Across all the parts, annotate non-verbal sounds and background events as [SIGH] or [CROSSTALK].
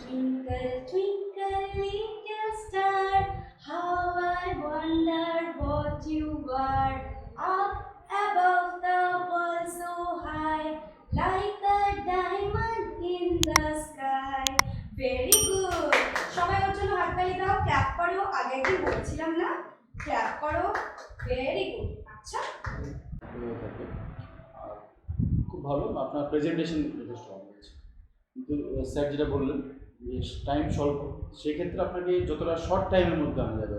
Twinkle, twinkle, little star, how I wonder what you are. Up above the world so high, like a diamond in the sky. Very good. সবাই ওর জন্য হাততালি দাও clap করো আগে কি বলছিলাম না ক্ল্যাপ করো ভেরি গুড আচ্ছা হয়ে খুব ভালো আপনার প্রেজেন্টেশন যথেষ্ট ভালো হয়েছে কিন্তু স্যার যেটা বললেন টাইম স্বল্প। সেক্ষেত্রে আপনাকে যতটা শর্ট টাইমের মধ্যে আনা যাবে।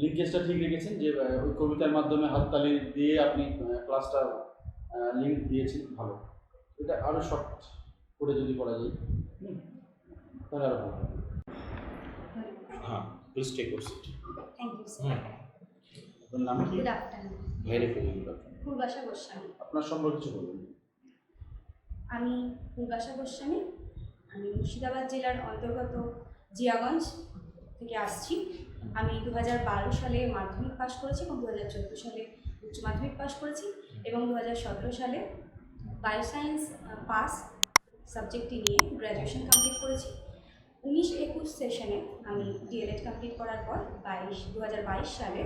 লিঙ্কেজটা ঠিক রেখেছেন যে ওই কবিতার মাধ্যমে হাততালি দিয়ে আপনি ক্লাসটা লিঙ্ক দিয়েছেন ভালো। এটা আরও শর্ট করে যদি করা যায় তাহলে আরও ভালো হ্যাঁ please take your seat thank you sir আপনার নাম কি? Good afternoon very very good Purbasha Goswami. আপনার সম্পর্কে কিছু বলুন। আমি পূর্বাশা গোস্বামী আমি মুর্শিদাবাদ জেলার অন্তর্গত জিয়াগঞ্জ থেকে আসছি। আমি দু সালে মাধ্যমিক পাশ করেছি এবং দু হাজার চোদ্দ সালে উচ্চ মাধ্যমিক পাশ করেছি এবং দু হাজার সতেরো সালে বায়োসায়েন্স পাস সাবজেক্টটি নিয়ে গ্র্যাজুয়েশন কমপ্লিট করেছি। উনিশ একুশ সেশনে আমি ডিএলএড কমপ্লিট করার পর বাইশ দু সালে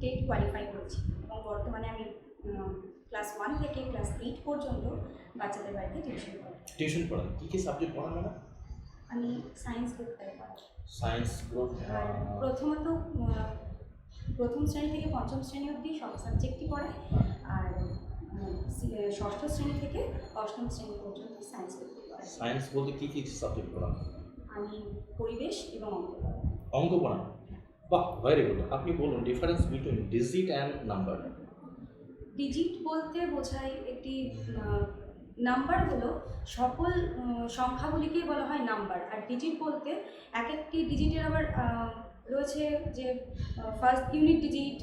টেট কোয়ালিফাই করেছি এবং বর্তমানে আমি ক্লাস ওয়ান থেকে ক্লাস এইট পর্যন্ত বাচ্চাদের বাড়িতে টিউশন করি টিউশন পড়ান কী কী সাবজেক্ট পড়ান ম্যাডাম? আমি সায়েন্স গ্রুপে পড়াই। সায়েন্স গ্রুপ প্রথমত প্রথম শ্রেণি থেকে পঞ্চম শ্রেণি অবধি সব সাবজেক্টই পড়াই। আর ষষ্ঠ শ্রেণি থেকে অষ্টম শ্রেণি পর্যন্ত সায়েন্স গ্রুপে পড়াই। সায়েন্স বলতে কী কী সাবজেক্ট পড়ান? আমি পরিবেশ এবং অঙ্ক। অঙ্ক পড়ান? বাহ ভেরি গুড আপনি বলুন difference between digit and number digit বলতে বোঝায় একটি নাম্বার হলো সকল সংখ্যাগুলিকেই বলা হয় নাম্বার আর ডিজিট বলতে এক একটি ডিজিটের আবার রয়েছে যে ফার্স্ট ইউনিট ডিজিট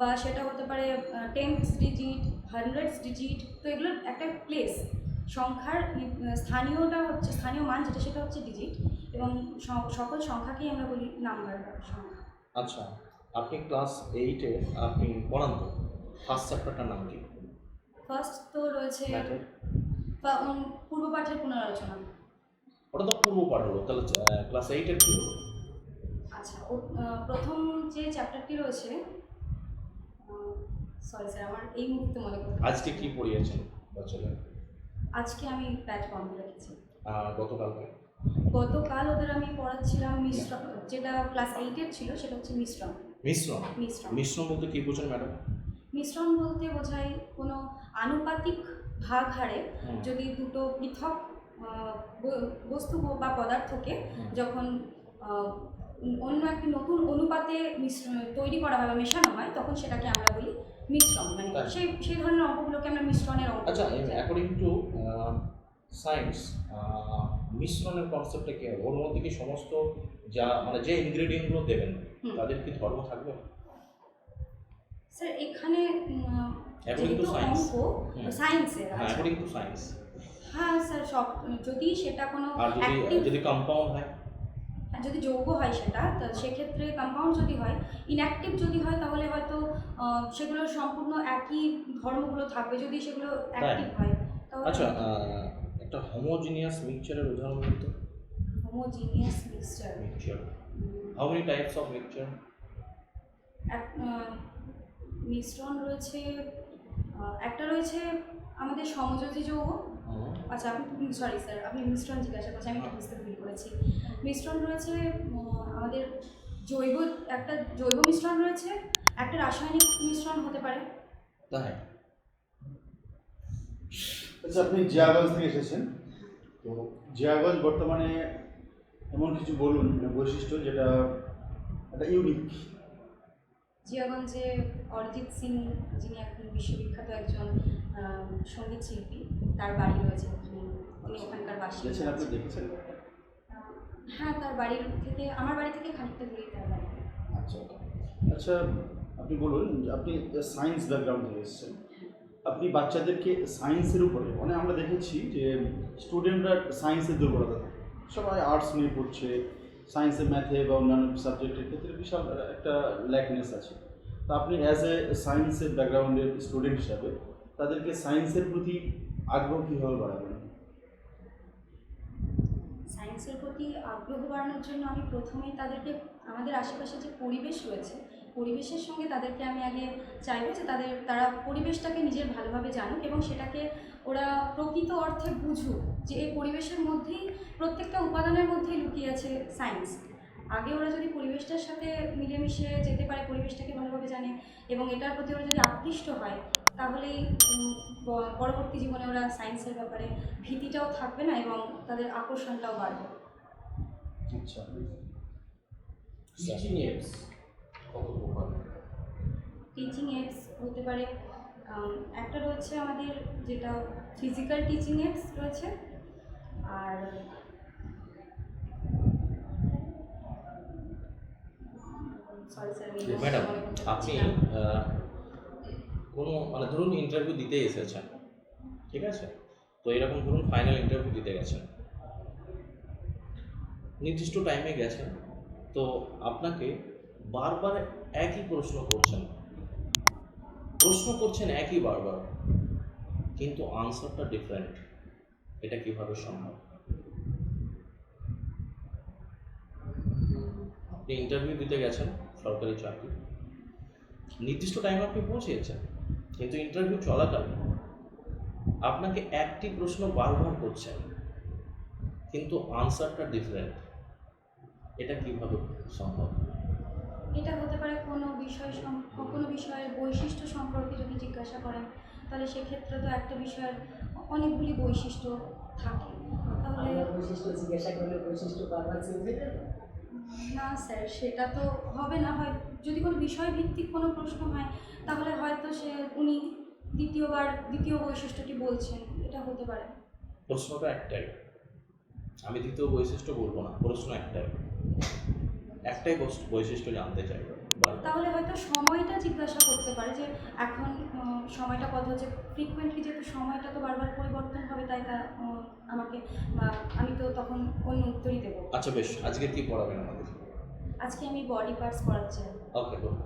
বা সেটা হতে পারে টেন্থ ডিজিট হান্ড্রেডস ডিজিট তো এগুলোর একটা প্লেস সংখ্যার স্থানীয়টা হচ্ছে, স্থানীয় মান যেটা, সেটা হচ্ছে ডিজিট এবং সকল সংখ্যাকেই আমরা বলি নাম্বার সংখ্যা। আচ্ছা আপনি ক্লাস এইটে আপনি পড়ান তো? ফার্স্ট চ্যাপ্টারটার নাম কি? ফার্স্ট তো রয়েছে পূর্ব পাঠের পুনরালোচনা। ওটা তো পূর্ব পাঠ হলো তাহলে ক্লাস এইটের কী হলো? আচ্ছা প্রথম যে চ্যাপ্টারটি রয়েছে সরি স্যার আমার এই মুহূর্তে মনে করতে আজকে কি পড়িয়েছেন বাচ্চাদের আজকে আমি ব্যাচ বন্ধ রেখেছি গতকালকে? গতকাল ওদের আমি পড়াচ্ছিলাম মিশ্রণ যেটা ক্লাস এইটের ছিল সেটা হচ্ছে মিশ্রণ মিশ্রণ মিশ্রণ মিশ্রণ বলতে কী বোঝেন ম্যাডাম? মিশ্রণ বলতে বোঝায় কোনো আনুপাতিক ভাগ হারে যদি দুটো পৃথক বস্তু বা পদার্থকে যখন অন্য একটি নতুন অনুপাতে মিশ্র- তৈরি করা হয় বা মেশানো হয় তখন সেটাকে আমরা বলি মিশ্রণ। মানে সেই সেই ধরনের অঙ্কগুলোকে আমরা মিশ্রণের অঙ্ক আচ্ছা। অ্যাকর্ডিং টু সায়েন্স মিশ্রণের কনসেপ্টটা কি? হবে? ওর মধ্যে কি সমস্ত যা মানে যে ইনগ্রেডিয়েন্টগুলো দেবেন তাদের কি ধর্ম থাকবে? স্যার এখানে হ্যাঁ অ্যাকর্ডিং টু সায়েন্স হ্যাঁ স্যার সব যদি সেটা কোনো আর যদি যদি কম্পাউন্ড হয়? যদি যৌগ হয় সেটা তো সেক্ষেত্রে কম্পাউন্ড যদি হয় ইনঅ্যাক্টিভ যদি হয় তাহলে হয়তো আহ, সেগুলোর সম্পূর্ণ একই ধর্মগুলো থাকবে। যদি সেগুলো অ্যাক্টিভ হয় আচ্ছা একটা হোমোজিনিয়াস মিক্সচারের উদাহরণ দিন তো। Homogeneous mixture mixture how many types of mixture মিশ্রণ রয়েছে একটা রয়েছে আমাদের সমযোজী যৌগ। আচ্ছা আপনি সরি স্যার আপনি মিশ্রণ জিজ্ঞাসা করছেন আমি একটু বুঝতে ভুল করেছি। মিশ্রণ রয়েছে আমাদের জৈব একটা জৈব মিশ্রণ রয়েছে একটা রাসায়নিক মিশ্রণ হতে পারে। তাই আচ্ছা আপনি জিয়াগঞ্জ থেকে এসেছেন। তো জিয়াগঞ্জ বর্তমানে এমন কিছু বলুন মানে বৈশিষ্ট্য যেটা একটা ইউনিক জিয়াগঞ্জে অরিজিৎ সিং যিনি এখন বিশ্ববিখ্যাত একজন সংগীত শিল্পী তার বাড়ি রয়েছে ওখানে উনি ওখানকার বাসিন্দা। হ্যাঁ তার বাড়ির থেকে আমার বাড়ি থেকে খানিকটা দূরেই তার বাড়ি। আচ্ছা আচ্ছা আপনি বলুন আপনি সায়েন্স ব্যাকগ্রাউন্ড থেকে এসেছেন। আপনি বাচ্চাদেরকে সায়েন্সের উপরে মানে আমরা দেখেছি যে স্টুডেন্টরা সায়েন্সের দুর্বলতা থাকে। সবাই আর্টস নিয়ে পড়ছে সায়েন্সে ম্যাথে বা অন্যান্য সাবজেক্টের ক্ষেত্রে বিশাল একটা ল্যাকনেস আছে। তো আপনি অ্যাজ এ সায়েন্সের ব্যাকগ্রাউন্ডের স্টুডেন্ট হিসাবে তাদেরকে সায়েন্সের প্রতি আগ্রহ কীভাবে বাড়াবেন? সায়েন্সের প্রতি আগ্রহ বাড়ানোর জন্য আমি প্রথমেই তাদেরকে, আমাদের আশেপাশে যে পরিবেশ রয়েছে পরিবেশের সঙ্গে তাদেরকে আমি আগে চাইব যে তাদের, তারা পরিবেশটাকে নিজের ভালোভাবে জানুক এবং সেটাকে ওরা প্রকৃত অর্থে বুঝুক যে এই পরিবেশের মধ্যেই প্রত্যেকটা উপাদানের মধ্যেই লুকিয়ে আছে সায়েন্স আগে ওরা যদি পরিবেশটার সাথে মিলেমিশে যেতে পারে, পরিবেশটাকে ভালোভাবে জানে এবং এটার প্রতি ওরা যদি আকৃষ্ট হয়, তাহলেই পরবর্তী জীবনে ওরা সায়েন্সের ব্যাপারে ভীতিটাও থাকবে না এবং তাদের আকর্ষণটাও বাড়বে। আচ্ছা। টিচিং এডস টিচিং এডস হতে পারে একটা রয়েছে আমাদের যেটা ফিজিক্যাল টিচিং এডস রয়েছে আর ম্যাডাম আপনি কোনো মানে ধরুন ইন্টারভিউ দিতে এসেছেন ঠিক আছে? তো এরকম ধরুন ফাইনাল ইন্টারভিউ দিতে গেছেন। নির্দিষ্ট টাইমে গেছেন তো আপনাকে বারবার একই প্রশ্ন করছেন। প্রশ্ন করছেন একই বারবার, কিন্তু আনসারটা ডিফারেন্ট এটা কীভাবে সম্ভব? আপনি ইন্টারভিউ দিতে গেছেন, সরকারি চাকরি। নির্দিষ্ট টাইমে আপনি পৌঁছেছেন, কিন্তু ইন্টারভিউ চলাকালীন আপনাকে একটি প্রশ্ন বারবার করছেন, কিন্তু আনসারটা ডিফারেন্ট এটা কীভাবে সম্ভব? এটা হতে পারে কোনো বিষয় সম- কোনো বিষয়ের বৈশিষ্ট্য সম্পর্কে যদি জিজ্ঞাসা করেন তাহলে সেক্ষেত্রে তো একটা বিষয়ের অনেকগুলি বৈশিষ্ট্য থাকে। তাহলে বৈশিষ্ট্য জিজ্ঞাসা করলে বৈশিষ্ট্য বারবার চেঞ্জ হয়ে যাবে? না স্যার সেটা তো হবে না। হয় যদি কোনো বিষয় ভিত্তিক কোনো প্রশ্ন হয় তাহলে হয়তো সে উনি দ্বিতীয়বার দ্বিতীয় বৈশিষ্ট্যটি বলছেন। এটা হতে পারে। প্রশ্নটা একটাই। আমি দ্বিতীয় বৈশিষ্ট্য বলব না প্রশ্ন একটাই। একটাই বৈশিষ্ট্য জানতে চাইব। তাহলে হয়তো সময়টা জিজ্ঞাসা করতে পারে যে এখন সময়টা কত হচ্ছে? ফ্রিকুয়েন্টলি যেহেতু সময়টা তো বারবার পরিবর্তন হবে তাই তা আমাকে আমি তো তখন অন্য উত্তরই দেবো। আচ্ছা বেশ। আজকে কি পড়াবেন আমাদের? আজকে আমি বডি পার্টস করাচ্ছি okay good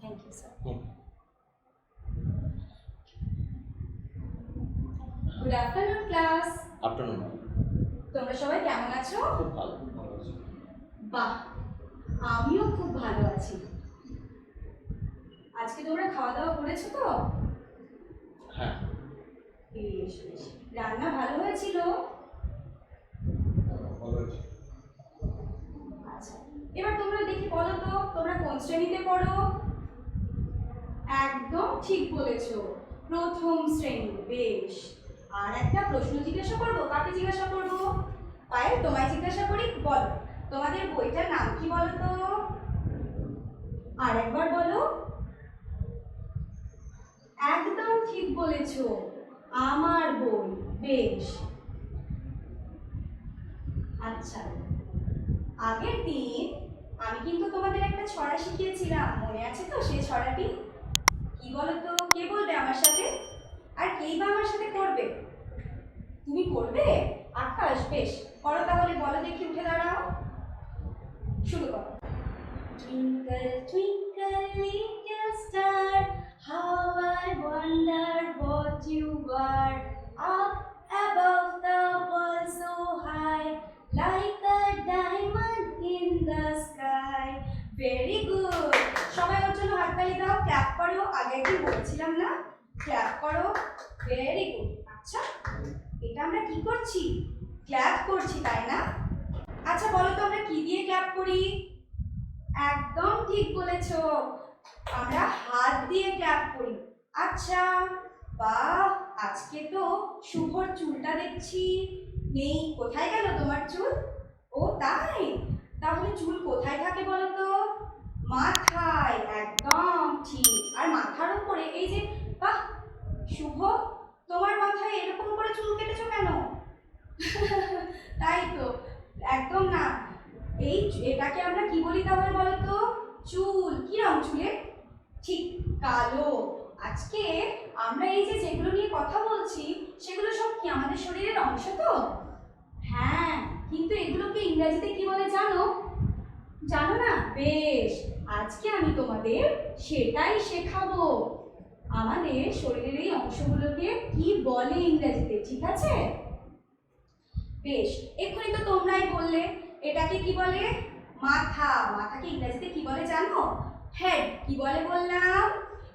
thank you sir good afternoon class afternoon তোমরা সবাই কেমন আছো? খুব ভালো। বাহ আমিও খুব ভালো আছি। আজকে তোমরা খাওয়া দাওয়া করেছ তো? হ্যাঁ। বেশ বেশ। রান্না ভালো হয়েছিল? আচ্ছা এবার তোমরা দেখি বলো তো তোমরা কোন শ্রেণীতে পড়ো? একদম ঠিক বলেছ প্রথম শ্রেণি বেশ। আর একটা প্রশ্ন জিজ্ঞাসা করব কাকে জিজ্ঞাসা করব? পায়ে তোমায় জিজ্ঞাসা করি বলো। তোমাদের বইটার নাম কি বলো তো আর একবার বলো। একদম ঠিক বলেছ। আমার বই, বেশ। আচ্ছা আগের দিন আমি কিন্তু তোমাদের একটা ছড়া শিখিয়েছিলাম, মনে আছে তো সেই ছড়াটি? কি বলো তো কে বলবে আমার সাথে? আর কেই বা আমার সাথে করবে? তুমি করবে? আকাশ, বেশ করো তাহলে বলো দেখি উঠে দাঁড়াও শুরু করো Twinkle, twinkle, little star, how I wonder what you are. Up above the world so high, like a diamond in the sky. Very good. সবাই ওর জন্য হাততালি দাও ক্ল্যাপ করো আগে একদিন বলছিলাম না ক্ল্যাপ করো ভেরি গুড আচ্ছা এটা আমরা কি করছি ক্ল্যাপ করছি তাই না আচ্ছা বলো তো আমরা কি দিয়ে ক্ল্যাপ করি একদম ঠিক আমরা হাত দিয়ে ক্ল্যাপ করি। আচ্ছা বাহ, আজকে তো শুভর চুলটা দেখছি। নেই, কোথায় গেল তোমার চুল? ও, তাই? তাহলে চুল কোথায় থাকে বলো তো? মাথায়, একদম ঠিক। আর মাথার উপরে, এই যে, বাহ, শুভ, তোমার মাথায় এরকম করে চুল কেটেছো কেন? [LAUGHS] তাই তো, একদম না। এই, এটাকে আমরা কি বলি তাহলে বলো তো? চুল, কি রং চুলের ঠিক কালো। আজকে আমরা এই যে যেগুলো নিয়ে কথা বলছি, সেগুলো সব কি আমাদের শরীরের অংশ তো? হ্যাঁ কিন্তু এগুলোকে ইংরেজিতে কি বলে জানো? জানো না? বেশ, আজকে আমি তোমাদের সেটাই শেখাবো। আমাদের শরীরের এই অংশগুলোকে কি বলে ইংরেজিতে, ঠিক আছে? বেশ, এক্ষুনি তো তোমরাই বললে। এটাকে কি বলে? মাথা, মাথাকে ইংরেজিতে কি বলে জানো? হেড কি বলে বললাম?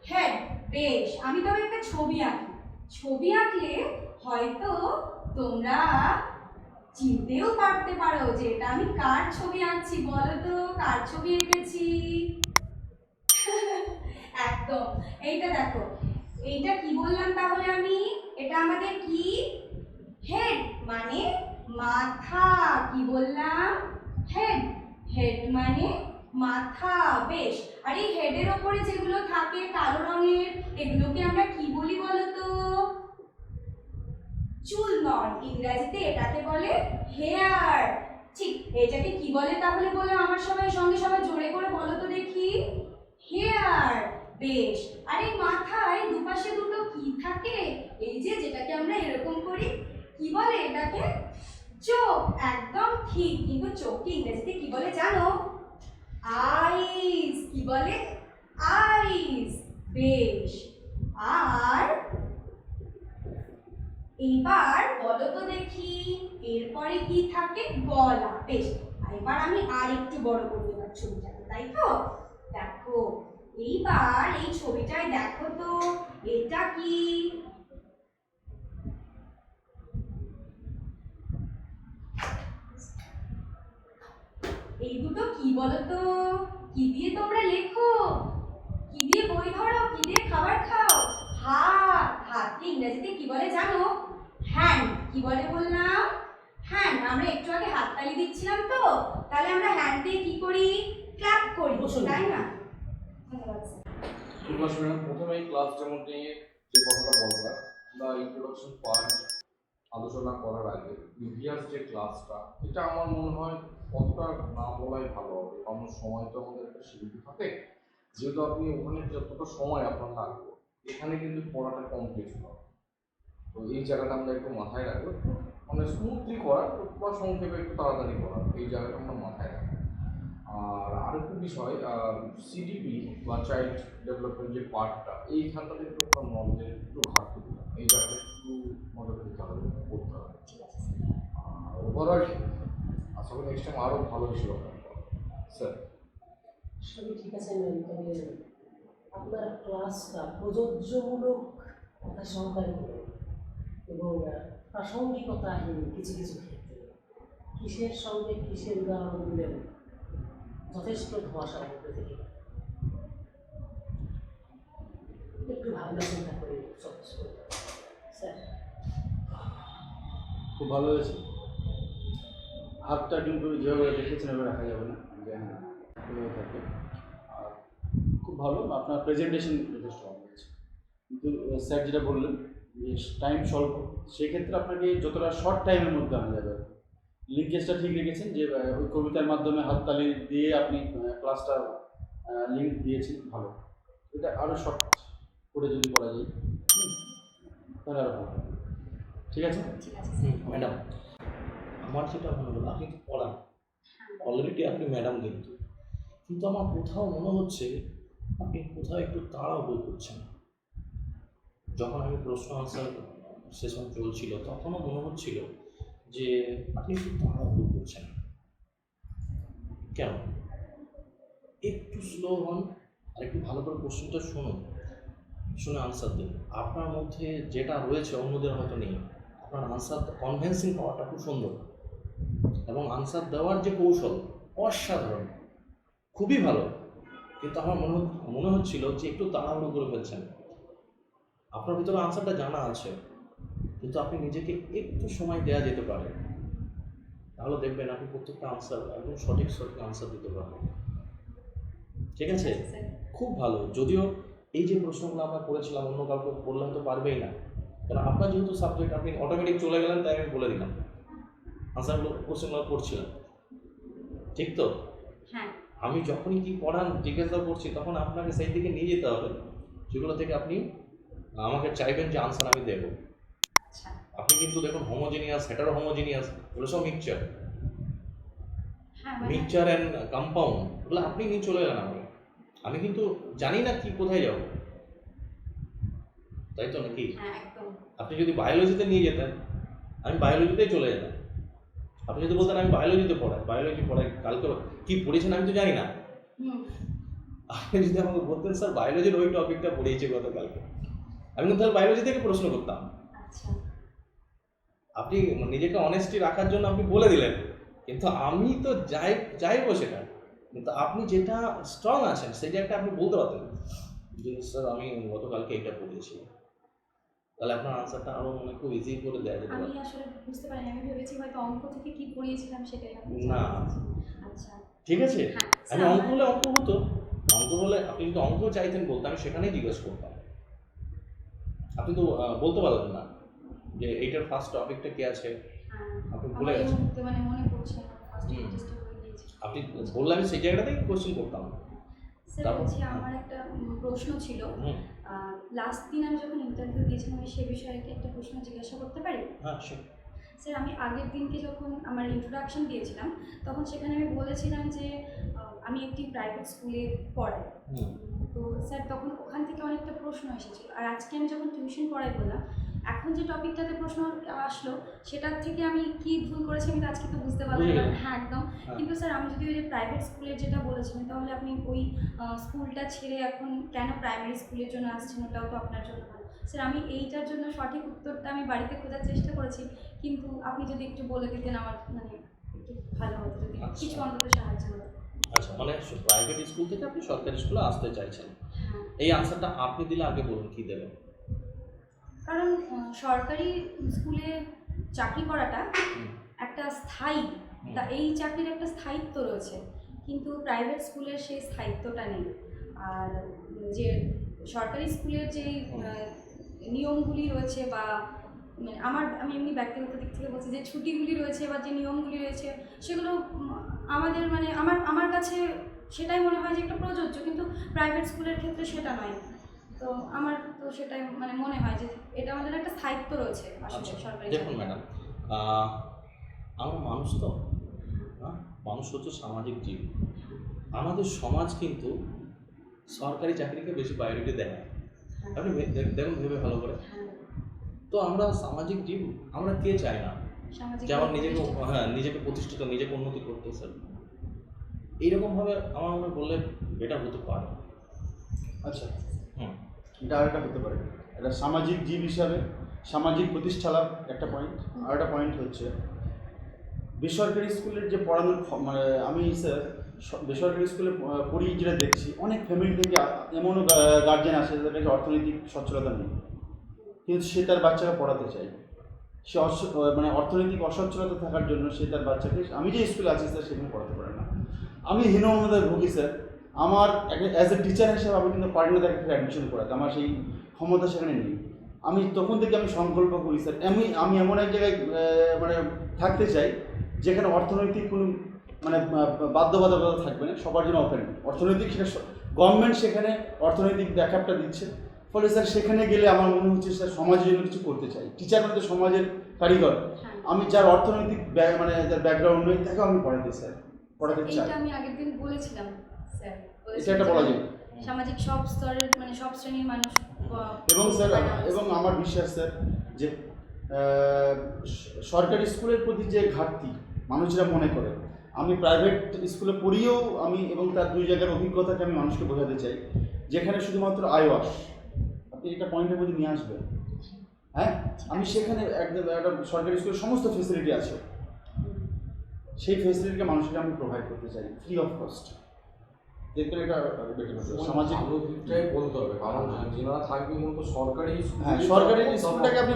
হেড বেশ, আমি তবে একটা ছবি আঁকি। ছবি আঁকলে হয়তো তোমরা চিনতেও পারতে পারো যে এটা আমি কার ছবি আঁকছি, বলো তো, কার ছবি এঁকেছি? [LAUGHS] একদম। এইটা দেখো, এইটা কি বললাম তাহলে আমি? এটা আমাদের কি? হেড মানে মাথা, কি বললাম? হেড হেড মানে মাথা, বেশ। আর এই হেডের ওপরে যেগুলো থাকে, কালো রঙের, এগুলোকে আমরা কি বলি বলো তো চুল নয় ইংরেজিতে এটাকে বলে হেয়ার ঠিক, এটাকে কি বলে তাহলে বলে আমার সবাই, সঙ্গে সবাই জোরে করে বলো তো দেখি। হেয়ার বেশ। আর এই মাথায় দুপাশে দুটো কি থাকে? এই যে যেটাকে আমরা এরকম করি, কি বলে এটাকে? চোখ একদম ঠিক, কিন্তু চোখকে ইংরেজিতে কি বলে জানো? আইস কি বলে? আইস বেশ। আর এবার বলো তো দেখি, এরপরে কি থাকে? গলা। বেশ, এবার আমি আর একটু বড় করে দেবার ছবিটাকে, তাই তো? দেখো, এইবার এই ছবিটায় দেখো তো, এটা কি? এই দুটো কি বলো তো কি দিয়ে তোমরা লেখো? কি দিয়ে বই ধরো? কি দিয়ে খাবার খাও? হাত হাতকে ইংরেজিতে কি বলে জানো? হ্যান্ড কি বলে বললাম? হ্যান্ড আমরা একটু আগে হাত হাততালি দিচ্ছিলাম তো তাহলে আমরা হ্যান্ড দিয়ে কি করি? ক্ল্যাপ করি। তাই না? ধন্যবাদ স্যার। সুভাষ ম্যাডাম প্রথমে যেমন নিয়ে যে কথাটা বললাম বা ইন্ট্রোডাকশন পার্ট আলোচনা করার আগে প্রিভিয়াস যে ক্লাসটা এটা আমার মনে হয় কতটা না বলাই ভালো হবে কারণ সময় তো আমাদের একটা সীমিত থাকে। যেহেতু আপনি ওখানে যতটা সময় আপনার লাগবে এখানে কিন্তু পড়াটা কমপ্লিট হবে। তো এই জায়গাটা আমরা একটু মাথায় রাখব। মানে স্মুথলি করা বা সংক্ষেপে একটু তাড়াতাড়ি করা এই জায়গাটা আমরা মাথায় রাখব। আর আরেকটা বিষয় সিডিপি বা চাইল্ড ডেভেলপমেন্ট যে পার্টটা এই এইখানটাতে একটু আপনার নলেজের একটু ঘাটতি এই জায়গাটা একটু নজর দিতে হবে করতে হবে। ঠিক আছে স্যার। আর ওভারঅল আশা করি নেক্সট টাইম আরও ভালো কিছু স্যার। সবই ঠিক আছে তবে আপনার ক্লাসটা প্রযোজ্যমূলক কথা সহকারে এবং আহ, প্রাসঙ্গিকতাহীন কিছু কিছু ক্ষেত্রে। কিসের সঙ্গে কিসের উদাহরণ দিলেন যথেষ্ট ধোঁয়াশার মধ্যে থেকে একটু ভাবনা চিন্তা করে সব। স্যার। খুব ভালো হয়েছে। হাতটা কিন্তু যেভাবে দেখেছেন এভাবে রাখা যাবে না। যে হ্যাঁ এভাবে থাকে। আর খুব ভালো আপনার প্রেজেন্টেশন যথেষ্ট ভালো হয়েছে। কিন্তু স্যার যেটা বললেন যে টাইম স্বল্প সেক্ষেত্রে আপনাকে যতটা শর্ট টাইমের মধ্যে আনা যাবে। লিঙ্কেজটা ঠিক রেখেছেন যে ওই কবিতার মাধ্যমে হাততালি দিয়ে আপনি ক্লাসটা লিঙ্ক দিয়েছেন ভালো। এটা আরও শর্ট করে যদি করা যায় তাহলে আরও ভালো। ঠিক আছে? ঠিক আছে স্যার। ম্যাডাম আমার যেটা মনে হলো আপনি তো পড়ান অলরেডি আপনি ম্যাডাম কিন্তু। কিন্তু আমার কোথাও মনে হচ্ছে আপনি কোথাও একটু তাড়াও তাড়াহুড়ো করছেন যখন আমি প্রশ্ন আনসার সেশন চলছিল তখনও মনে হচ্ছিল যে আপনি একটু তাড়াহুড়ো করছেন কেন? একটু স্লো হন আর একটু ভালো করে প্রশ্নটা শুনুন। শুনে আনসার দিন। আপনার মধ্যে যেটা রয়েছে অন্যদের হয়তো নেই। আপনার আনসার কনভেন্সিং পাওয়ারটা খুব সুন্দর। এবং আনসার দেওয়ার যে কৌশল অসাধারণ খুবই ভালো। কিন্তু আমার মনে মনে হচ্ছিল যে একটু তাড়াহুড়ো করে ফেলছেন। আপনার ভিতরে আনসারটা জানা আছে কিন্তু আপনি নিজেকে একটু সময় দেওয়া যেতে পারে। তাহলে দেখবেন আপনি প্রত্যেকটা আনসার একদম সঠিক সঠিক আনসার দিতে পারবেন। ঠিক আছে? খুব ভালো। যদিও এই যে প্রশ্নগুলো আমরা করেছিলাম অন্য কাউকে বললাম তো পারবেই না। কারণ আপনার যেহেতু সাবজেক্ট আপনি অটোমেটিক চলে গেলেন তাই আমি বলে দিলাম। আনসারগুলো কোশ্চেনগুলো পড়ছিলাম ঠিক তো? হ্যাঁ। আমি যখনই কি পড়ান জিজ্ঞাসা করছি তখন আপনাকে সেই দিকে নিয়ে যেতে হবে যেগুলো থেকে আপনি আমাকে চাইবেন যে আনসার আমি দেবো। আচ্ছা। আপনি কিন্তু দেখুন হোমোজিনিয়াস হেটারো হোমোজিনিয়াস এগুলো সব মিক্সচার মিক্সচার অ্যান্ড কম্পাউন্ড এগুলো আপনি নিয়ে চলে গেলেন আমাকে। আমি কিন্তু জানি না কি কোথায় যাব। তাই তো নাকি? হ্যাঁ আপনি যদি বায়োলজিতে নিয়ে যেতেন আমি বায়োলজিতেই চলে যেতাম। আপনি যদি বলতেন আমি বায়োলজিতে পড়াই বায়োলজি পড়াই কালকে কি পড়েছেন আমি তো জানি না। আপনি যদি আমাকে বলতেন স্যার বায়োলজির ওই টপিকটা পড়িয়েছে গতকালকে। আমি কিন্তু তাহলে বায়োলজি থেকে প্রশ্ন করতাম। আচ্ছা। আপনি নিজেকে অনেস্টি রাখার জন্য আপনি বলে দিলেন। কিন্তু আমি তো যাই যাইবো সেটা। কিন্তু আপনি যেটা স্ট্রং আছেন সেই জায়গাটা আপনি বলতে পারতেন যে স্যার আমি গতকালকে এটা পড়েছি তাহলে আপনার আনসারটা আরও মানে খুব ইজি করে দেওয়া যেতে আমি আসলে বুঝতে পারিনি আমি ভেবেছি হয়তো অঙ্ক থেকে কি পড়িয়েছিলাম সেটাই না। আচ্ছা। ঠিক আছে? হ্যাঁ আমি অঙ্ক হলে অঙ্ক হতো। অঙ্ক হলে আপনি যদি অঙ্ক চাইতেন বলতে আমি সেখানেই জিজ্ঞেস করতাম। আপনি তো বলতে পারলেন না যে এইটার ফার্স্ট টপিকটা কি আছে। হ্যাঁ, আপনি ভুলে গেছেন। মানে মনে পড়ছে না ফার্স্ট আপনি বললে আমি সেই জায়গাটাতেই কোশ্চেন করতাম। স্যার? বলছি আমার একটা প্রশ্ন ছিল। লাস্ট দিন আমি যখন ইন্টারভিউ দিয়েছিলাম আমি সে বিষয়ে কি একটা প্রশ্ন জিজ্ঞাসা করতে পারি? হ্যাঁ স্যার আমি আগের দিনকে যখন আমার ইন্ট্রোডাকশন দিয়েছিলাম তখন সেখানে আমি বলেছিলাম যে আমি একটি প্রাইভেট স্কুলে পড়াই। তো স্যার তখন ওখান থেকে অনেকটা প্রশ্ন এসেছিল। আর আজকে আমি যখন টিউশন পড়াই বললাম এখন যে টপিকটাতে প্রশ্ন আসলো সেটার থেকে আমি কি ভুল করেছি আমি আজকে তো বুঝতে পারলাম না। হ্যাঁ একদম। হ্যাঁ। কিন্তু স্যার আমি যদি ওই যে প্রাইভেট স্কুলের যেটা বলেছেন তাহলে আপনি ওই স্কুলটা ছেড়ে এখন কেন প্রাইমারি স্কুলের জন্য আসছেন ওটাও তো আপনার জন্য স্যার আমি এইটার জন্য সঠিক উত্তরটা আমি বাড়িতে খোঁজার চেষ্টা করেছি কিন্তু আপনি যদি একটু বলে দিতেন আমার মানে একটু ভালো হতো যদি আচ্ছা। কিছু অন্তত সাহায্য হতো। আচ্ছা মানে প্রাইভেট স্কুল থেকে আপনি সরকারি স্কুলে আসতে চাইছেন। হ্যাঁ। এই আনসারটা আপনি দিলে আগে বলুন কি দেবেন? কারণ সরকারি স্কুলে চাকরি করাটা একটা স্থায়ী তা এই চাকরির একটা স্থায়িত্ব রয়েছে। কিন্তু প্রাইভেট স্কুলের সেই স্থায়িত্বটা নেই। আর যে সরকারি স্কুলের যে নিয়মগুলি রয়েছে বা মানে আমার আমি এমনি ব্যক্তিগত দিক থেকে বলছি যে ছুটিগুলি রয়েছে বা যে নিয়মগুলি রয়েছে সেগুলো আমাদের মানে আমার আমার কাছে সেটাই মনে হয় যে একটা প্রযোজ্য। কিন্তু প্রাইভেট স্কুলের ক্ষেত্রে সেটা নয়। তো আমার তো সেটাই মানে মনে হয় যে এটা আমাদের একটা স্থায়িত্ব রয়েছে আচ্ছা সরকারি দেখুন ম্যাডাম আমরা মানুষ তো হ্যাঁ? মানুষ হচ্ছে সামাজিক জীব। আমাদের সমাজ কিন্তু সরকারি চাকরিকে বেশি প্রায়োরিটি দেয় না। হ্যাঁ, আপনি দেখুন ভেবে ভালো করে। হ্যাঁ, তো আমরা সামাজিক জীব আমরা কে চাই না? সামাজিক যে আমার নিজেকে হ্যাঁ নিজেকে প্রতিষ্ঠিত নিজেকে উন্নতি করতে স্যার এইরকমভাবে আমার মনে বললে বেটার হতে পারে। আচ্ছা। হুম। এটা আরেকটা হতে পারে। এটা সামাজিক জীব হিসাবে, সামাজিক প্রতিষ্ঠা লাভ একটা পয়েন্ট আর একটা পয়েন্ট হচ্ছে, বেসরকারি স্কুলের যে পড়ানোর মানে আমি স্যার বেসরকারি স্কুলে পড়ি, যেটা দেখছি, অনেক ফ্যামিলি থেকে এমনও গার্জেন আসে যাদের কাছে অর্থনৈতিক সচ্ছলতা নেই। কিন্তু সে তার বাচ্চাকে পড়াতে চায়। সে মানে অর্থনৈতিক অসচ্ছলতা থাকার জন্য সে তার বাচ্চাকে, আমি যে স্কুলে আছি স্যার সেখানে পড়াতে পারে না। আমি হীনমন্যতায় ভুগি স্যার আমার অ্যাজ এ টিচার হিসেবে আমি কিন্তু পারি না তাকে অ্যাডমিশন করাতে আমার সেই ক্ষমতা সেখানে নেই। আমি তখন থেকে আমি সংকল্প করি স্যার আমি আমি এমন এক জায়গায় মানে থাকতে চাই যেখানে অর্থনৈতিক কোনো মানে বাধ্যবাধকতা থাকবে না সবার জন্য ওপেন অর্থনৈতিক সেটা গভর্নমেন্ট সেখানে অর্থনৈতিক ব্যাকআপটা দিচ্ছে। ফলে স্যার সেখানে গেলে আমার মনে হচ্ছে স্যার সমাজের জন্য কিছু করতে চাই। টিচার মানে তো সমাজের কারিগর। হ্যাঁ। আমি যার অর্থনৈতিক মানে যার ব্যাকগ্রাউন্ড নেই তাকে আমি পড়াতে স্যার পড়াতে চাই। আমি আগের দিন বলেছিলাম। স্যার এটা একটা বলা যায়। সামাজিক সব স্তরের মানে সব শ্রেণির মানুষ এবং স্যার এবং আমার বিশ্বাস স্যার যে সরকারি স্কুলের প্রতি যে ঘাটতি মানুষরা মনে করে আমি প্রাইভেট স্কুলে পড়িয়েও আমি এবং তার দুই জায়গার অভিজ্ঞতাকে আমি মানুষকে বোঝাতে চাই যেখানে শুধুমাত্র আয়ওয়াস আপনি এটা পয়েন্টের মধ্যে নিয়ে আসবেন। হ্যাঁ? আমি সেখানে একদম একটা সরকারি স্কুলের সমস্ত ফেসিলিটি আছে। সেই ফেসিলিটিকে মানুষকে আমি প্রোভাইড করতে চাই ফ্রি অফ কস্ট দেখবেন এটা বেটার হবে সামাজিক দিকটাই বলতে হবে। কারণ যেনারা থাকবে মূলত সরকারি হ্যাঁ সরকারি স্কুলটাকে আপনি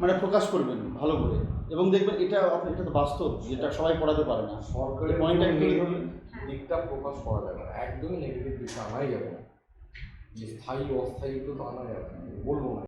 মানে প্রকাশ করবেন ভালো করে। এবং দেখবেন এটা আপনি- এটা তো বাস্তব যেটা সবাই পড়াতে পারে না। সরকারি negative ধরুন দিকটা প্রকাশ করা যাবে না। একদমই নেগেটিভ দিকটা আনাই যাবে না। যে স্থায়ী অস্থায়ী তো আনা যাবে না। বলব না।